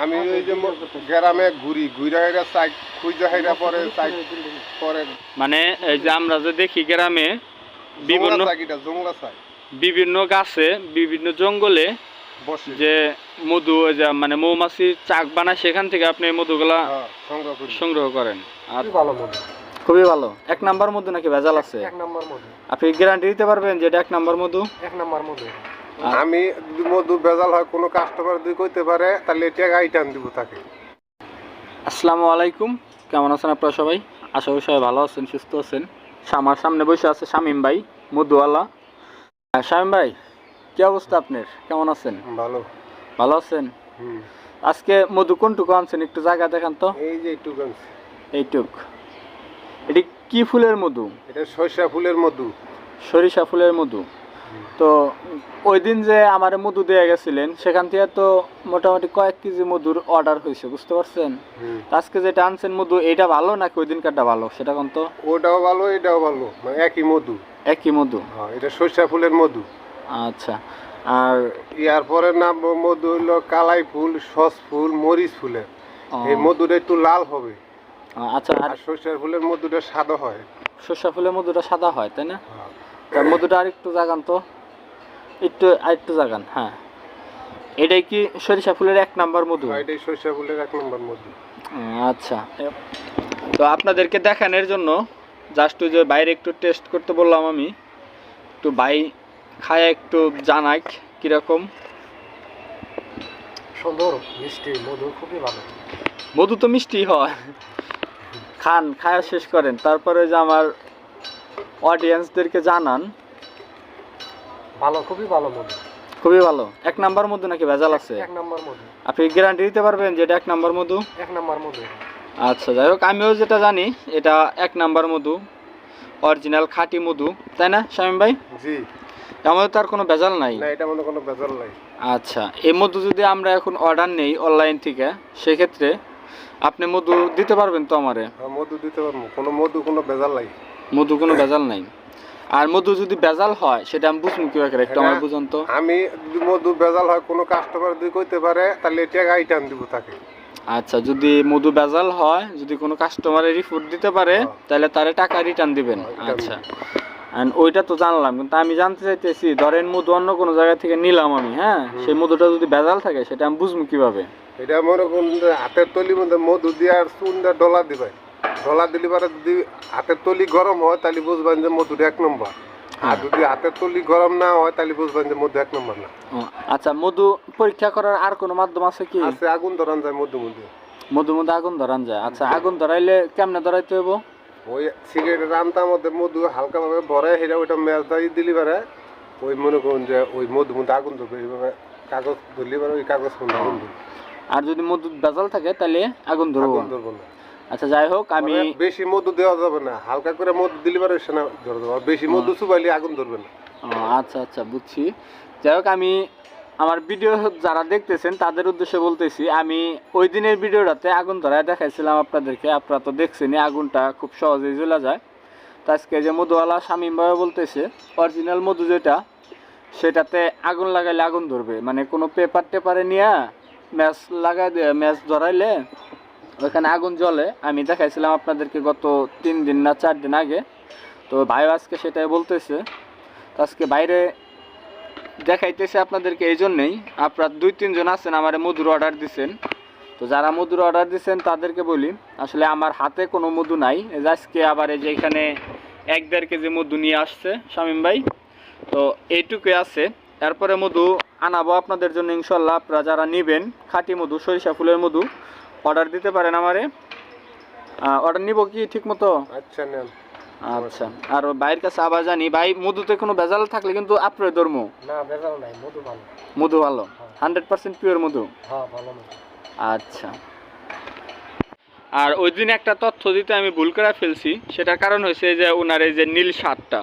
আমি ওই যে গ্রামে ঘুরি ঘুরে হেরা চাই খুঁজে হেরা পরে চাই পরে মানে এই যে আমরা যে দেখি গ্রামে বিভিন্ন চাকিটা জংলা বিভিন্ন গাছে বিভিন্ন জঙ্গলে যে মধু ওই যে মানে মৌমাছি চাক বানায় সেখান থেকে আপনি মধুগুলা হ্যাঁ, সংগ্রহ করেন। আর খুবই ভালো মধু। খুবই ভালো। এক নাম্বার মধু নাকি ভেজাল আছে? এক নাম্বার মধু। আপনি গ্যারান্টি দিতে পারবেন যে এটা এক নাম্বার মধু? এক নাম্বার মধু। আমি মধু বেজাল হয় কোনো কাস্টমার যদি কইতে পারে তাহলে এটা আইটাম দিব তাকে। আসসালামু আলাইকুম। কেমন আছেন আপনারা সবাই? আশা করি সবাই ভালো আছেন সুস্থ আছেন। আমার সামনে বসে আছে শামিম ভাই মধুওয়ালা। হ্যাঁ, শামিম ভাই কি অবস্থা আপনার? কেমন আছেন? ভালো। ভালো আছেন? আজকে মধু কোনটুকু আনছেন? একটু জায়গা দেখান তো। এই যে একটু গানছি। এইটুক। এটি কি ফুলের মধু? এটা সরিষা ফুলের মধু। সরিষা ফুলের মধু। তো ওই দিন যে আমার মধু দিয়ে গেছিলেন সেখান থেকে তো মোটামুটি কয়েক কেজি মধুর অর্ডার হয়েছে বুঝতে পারছেন? আজকে যেটা আনছেন মধু এটা ভালো নাকি ওই দিনকারটা ভালো? সেটা কোন তো? ওটাও ভালো এটাও ভালো মানে একই মধু। একই মধু? হ্যাঁ এটা সরিষা ফুলের মধু। আচ্ছা আর ইয়ার পরে নাম মধু হইল কালাই ফুল সস ফুল মরিচ ফুলের। এই মধুটা একটু লাল হবে। আচ্ছা আর সরিষার ফুলের মধুটা সাদা হয়। সর্ষা ফুলের মধুটা সাদা হয় তাই না? হ্যাঁ। মধুটা আর একটু জাগান তো। একটু আর একটু জাগান হ্যাঁ। এটাই কি সরিষা ফুলের এক নাম্বার মধু? আর এটাই সরিষা ফুলের এক নম্বর মধু। আচ্ছা। তো আপনাদেরকে দেখানোর জন্য জাস্ট ওই যে বাইরে একটু টেস্ট করতে বললাম আমি। একটু বাই খায় একটু জানাক কীরকম। সুন্দর মিষ্টি মধু খুবই ভালো। মধু তো মিষ্টি হয়। খান খায়া শেষ করেন। তারপরে যে আমার অডিয়েন্সদেরকে জানান। ভালো খুবই ভালো মধু। খুবই ভালো। এক নাম্বার মধু নাকি ভেজাল আছে? এক নাম্বার মধু। আপনি গ্যারান্টি দিতে পারবেন যে এটা এক নাম্বার মধু? এক নাম্বার মধু। আচ্ছা যাই হোক আমিও যেটা জানি এটা এক নাম্বার মধু। অরিজিনাল খাঁটি মধু তাই না শামীম ভাই? জি। আমাদের তার কোনো ভেজাল নাই। না এটা মনে কোনো বেজাল নাই। আচ্ছা এই মধু যদি আমরা এখন অর্ডার নেই অনলাইন থেকে সেক্ষেত্রে আপনি মধু দিতে পারবেন তো আমারে? হ্যাঁ, মধু দিতে পারব। কোনো মধু কোনো ভেজাল নাই। মধু কোনো ভেজাল নাই। আর মধু যদি ভেজাল হয় সেটা আমি বুঝব কীভাবে করে একটু আমার হ্যাঁ। বুঝান তো। আমি যদি মধু বেজাল হয় কোনো কাস্টমার যদি কইতে পারে তাহলে এটা আইটাম দিব তাকে। আচ্ছা যদি মধু ভেজাল হয় যদি কোনো কাস্টমারের রিপোর্ট দিতে পারে হ্যাঁ। তাহলে তারে টাকা রিটার্ন দিবেন। হ্যাঁ, আচ্ছা। And ওইটা তো জানলাম কিন্তু আমি জানতে চাইতেছি ধরেন মধু অন্য কোনো জায়গা থেকে নিলাম আমি হ্যাঁ? সেই মধুটা যদি ভেজাল থাকে সেটা আমি বুঝব কীভাবে? এটা মনে করুন হাতের তলির মধ্যে মধু দিয়ে আর চুন ডলা দিবে। ডলা দিলে পরে যদি হাতের তলি গরম হয় তাহলে বুঝবেন যে মধুটা এক নম্বর। আর যদি হাতের তলি গরম না হয় তাহলে বুঝবেন যে মধু এক নম্বর না। আচ্ছা মধু পরীক্ষা করার আর কোনো মাধ্যম আছে কি? আছে আগুন ধরান যায় মধু মধ্যে মধু মধ্যে আগুন ধরান যায়। আচ্ছা আগুন ধরাইলে কেমনে ধরাইতে হইব? ওই সিগারেটের আনতার মধ্যে মধু হালকাভাবে ভরে সেটা ওইটা ম্যাচ দিয়ে দিলি পারে ওই মনে করুন যে ওই মধু মধ্যে আগুন ধরবে এইভাবে কাগজ ধরলি পারে ওই কাগজ আগুন ধরবে। আর যদি মধু ভেজাল থাকে তাহলে আগুন ধরবো। আগুন ধরবো না। আচ্ছা যাই হোক আমি মানে বেশি মধু দেওয়া যাবে না। হালকা করে মধু দিলি পারে সেনা ধরে দেবো। বেশি মধু চুবাইলে আগুন ধরবে না। আচ্ছা আচ্ছা বুঝছি। যাই হোক আমি আমার ভিডিও যারা দেখতেছেন তাদের উদ্দেশ্যে বলতেছি আমি ওই দিনের ভিডিওটাতে আগুন ধরায় দেখাইছিলাম আপনাদেরকে। আপনারা তো দেখছেনই আগুনটা খুব সহজেই জ্বলে যায়। তো আজকে যে মধুওয়ালা শামীম ভাই বলতেছে অরিজিনাল মধু যেটা সেটাতে আগুন লাগাইলে আগুন ধরবে। মানে কোনো পেপার টেপারে নিয়ে ম্যাচ লাগাই দিয়ে ম্যাচ ধরাইলে ওখানে আগুন জ্বলে। আমি দেখাইছিলাম আপনাদেরকে গত তিন দিন না চার দিন আগে। তো ভাই আজকে সেটাই বলতেছে। তো আজকে বাইরে দেখাইতেছে আপনাদেরকে এই জন্যেই। আপনারা দুই, তিনজন আছেন, আমার মধুর অর্ডার দিছেন। তো যারা মধুর অর্ডার দিছেন, তাদেরকে বলি, আসলে আমার হাতে কোনো মধু নাই। আজকে আবার এই যে এখানে এক, দেড় কেজি মধু নিয়ে আসছে শামীম ভাই। তো এইটুকুই আছে। এরপরে মধু আনাবো আপনাদের জন্য ইনশাল্লাহ। আপনারা যারা নেবেন, খাঁটি মধু, সরিষা ফুলের মধু অর্ডার দিতে পারেন আমারে। অর্ডার নিব কি ঠিক মতো আচ্ছা নেন। আচ্ছা আর ভাইয়ের কাছে আবার জানি ভাই মধুতে কোনো ভেজাল থাকলে কিন্তু আপনার ধর্ম। না ভেজাল নাই মধু ভালো। মধু ভালো? হান্ড্রেড পার্সেন্ট পিওর মধু? হ্যাঁ ভালো আচ্ছা। আর ওই দিন একটা তথ্য দিতে আমি ভুল করে ফেলছি সেটার কারণ হয়েছে যে ওনার এই যে নীল শার্টটা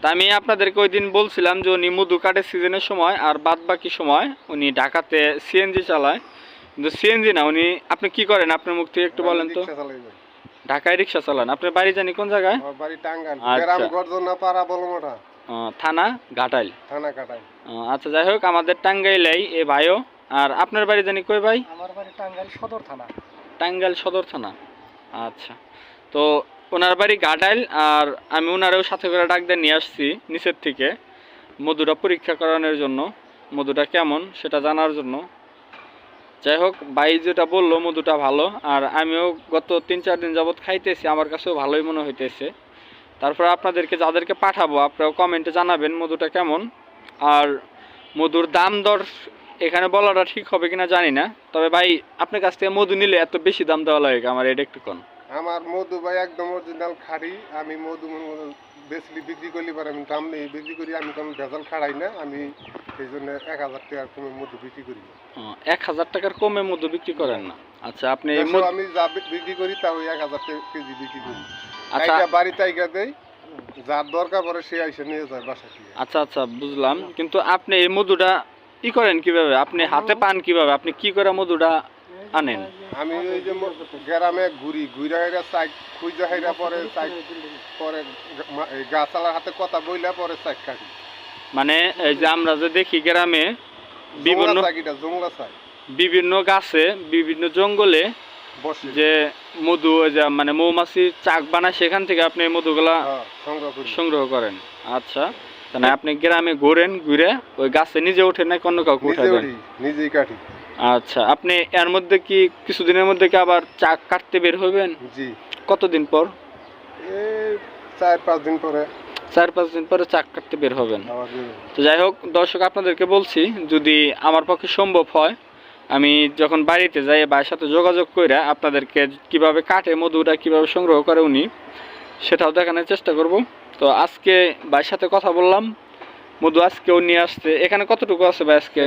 তা আমি আপনাদেরকে ওই দিন বলছিলাম যে উনি মধু কাটের সিজনের সময় আর বাদ বাকি সময় উনি ঢাকাতে সিএনজি চালায়। কিন্তু সিএনজি না উনি আপনি কি করেন? আপনার মুখ থেকে একটু বলেন তো। ঢাকায় রিক্সা চালান। আপনার বাড়ি জানি কোন জায়গায়? বাড়ি টাঙ্গাইল আচ্ছা। গ্রাম গর্জনা পাড়া বলমোটা থানা ঘাটাইল। থানা আচ্ছা যাই হোক আমাদের টাঙ্গাইলেই এ ভাইও। আর আপনার বাড়ি জানি কই ভাই? আমার বাড়ি টাঙ্গাইল সদর থানা। টাঙ্গাইল সদর থানা। আচ্ছা। তো ওনার বাড়ি গাডাইল আর আমি ওনারেও সাথে করে ডাক দিয়ে নিয়ে আসছি নিচের থেকে। মধুটা পরীক্ষা করানোর জন্য। মধুটা কেমন সেটা জানার জন্য। যাই হোক ভাই যেটা বলল, মধুটা ভালো। আর আমিও গত তিন চার দিন যাবৎ খাইতেছি, আমার কাছেও ভালোই মনে হইতেছে। তারপর আপনাদেরকে যাদেরকে পাঠাবো, আপনারাও কমেন্টে জানাবেন মধুটা কেমন। আর মধুর দাম দর এখানে বলাটা ঠিক হবে কিনা জানি না। তবে ভাই, আপনার কাছ থেকে মধু নিলে এত বেশি দাম দেওয়া লাগে, আমার এটা একটু কোন। আমার মধু ভাই একদম অরিজিনাল খাড়ি আমি মধু বেসলি বিক্রি করলি পারে আমি দাম নেই বিক্রি করি আমি কোনো ভেজাল খাড়াই না আমি এই জন্য এক হাজার টাকার কমে মধু বিক্রি করি। এক হাজার টাকার কমে মধু বিক্রি করেন না? আচ্ছা আপনি আমি যা বিক্রি করি তা ওই এক হাজার টাকা কেজি বিক্রি করি। আচ্ছা। বাড়িতে আইকা দেই যার দরকার পড়ে সে আইসে নিয়ে যায় বাসা থেকে। আচ্ছা আচ্ছা বুঝলাম। কিন্তু আপনি এই মধুটা ই করেন কীভাবে? আপনি হাতে পান কীভাবে? আপনি কি করে মধুটা আনেন? আমি ওই যে গ্রামে ঘুরি ঘুরে হেরা চাই খুঁজে হেরা পরে চাই পরে গাছালার হাতে কথা বইলা পরে চাই কাটি। মানে এই যে আমরা যে দেখি গ্রামে বিভিন্ন চাকিটা চাই বিভিন্ন গাছে বিভিন্ন জঙ্গলে যে মধু মানে মৌমাছির চাক বানায় সেখান থেকে আপনি মধুগুলা হ্যাঁ, সংগ্রহ করেন। আচ্ছা তাহলে আপনি গ্রামে ঘোরেন ঘুরে ওই গাছে নিজে ওঠেন না অন্য কাউকে উঠাবেন নিজেই কাটি। আচ্ছা আপনি এর মধ্যে কি কিছুদিনের মধ্যে কি আবার চাক কাটতে বের হবেন জি। কতদিন পর? চার পাঁচ দিন পরে। চার পাঁচ দিন পরে চাক কাটতে বের হবেন। তো যাই হোক দর্শক আপনাদেরকে বলছি যদি আমার পক্ষে সম্ভব হয় আমি যখন বাড়িতে যাই ভাইয়ের সাথে যোগাযোগ করে আপনাদেরকে কীভাবে কাটে মধুটা কীভাবে সংগ্রহ করে উনি সেটাও দেখানোর চেষ্টা করব। তো আজকে ভাইয়ের সাথে কথা বললাম। মধু আজকেও নিয়ে আসছে। এখানে কতটুকু আছে ভাই আজকে?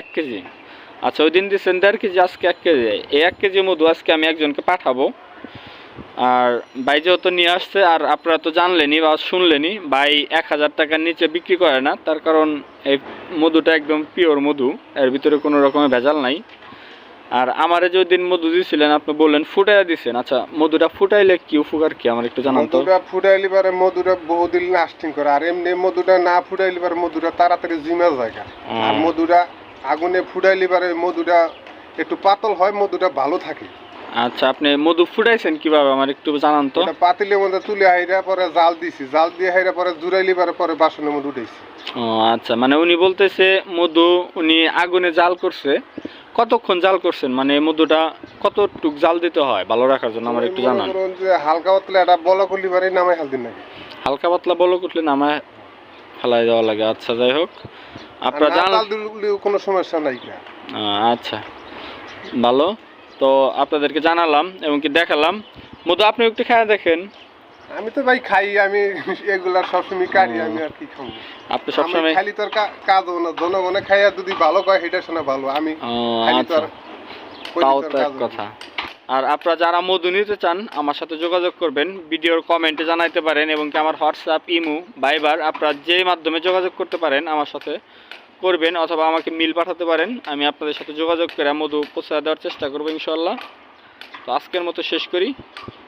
এক কেজি আচ্ছা ওই দিন দিচ্ছেন দেড় কেজি আজকে এক কেজি। এই এক কেজি মধু আজকে আমি একজনকে পাঠাবো। আর ভাই যেহেতু নিয়ে আসছে আর আপনারা তো জানলেনই বা শুনলেনি ভাই এক হাজার টাকার নিচে বিক্রি করে না। তার কারণ এই মধুটা একদম পিওর মধু। এর ভিতরে কোনো রকমের ভেজাল নাই। আর আমারে যে দিন মধু দিয়েছিলেন আপনি বললেন ফুটাইয়া দিচ্ছেন আচ্ছা মধুটা ফুটাইলে কি উপকার কি? আমার একটু জানান তো। মধুটা ফুটাইলি পারে মধুটা বহুদিন লাস্টিং করে। আর এমনি মধুটা না ফুটাইলে পারে মধুটা তাড়াতাড়ি জিমে যায়। আর মধুটা আগুনে ফুটাইলি পারে মধুটা একটু পাতল হয় মধুটা ভালো থাকে। আচ্ছা আপনি মধু ফুটাইছেন কীভাবে? আমার একটু জানান তো। ওটা পাতিলের মধ্যে তুলে হাইরা পরে জাল দিছি। জাল দিয়ে হাইরা পরে জুড়াইলি পারে পরে বাসনের মধ্যে উঠেছি ও আচ্ছা মানে উনি বলতেছে মধু উনি আগুনে জাল করছে। কতক্ষণ জাল করছেন? মানে এই মধুটা কতটুক জাল দিতে হয়? ভালো রাখার জন্য আমার একটু জানান। হালকা পাতলে একটা বল করলি পারে নামাই হালদিন নাকি? হালকা পাতলা বলো উঠলে নামায় ফেলাই দেওয়া লাগে। আচ্ছা যাই হোক। আপনারা জাল কোনো সমস্যা নাই। আচ্ছা। ভালো। তো আপনাদেরকে জানালাম এবং কি দেখালাম। মধু আপনি একটু খেয়ে দেখেন। আমি তো ভাই খাই আমি এগুলা সবসময় কাটি আমি আর কি খাব? আপনি সবসময় খালি তোর কাজ না জনগণে খাইয়া যদি ভালো কয় সেটা শোনা ভালো। আমি খালি আচ্ছা। তোর তাও তো কথা। আর আপনারা যারা মধু নিতে চান আমার সাথে যোগাযোগ করবেন ভিডিওর কমেন্টে জানাইতে পারেন এবং কি আমার হোয়াটসঅ্যাপ ইমু বাইবার আপনারা যে মাধ্যমে যোগাযোগ করতে পারেন আমার সাথে করবেন অথবা আমাকে মিল পাঠাতে পারেন আমি আপনাদের সাথে যোগাযোগ করে মধু পৌঁছে দেওয়ার চেষ্টা করব ইনশাল্লাহ তো আজকের মতো শেষ করি।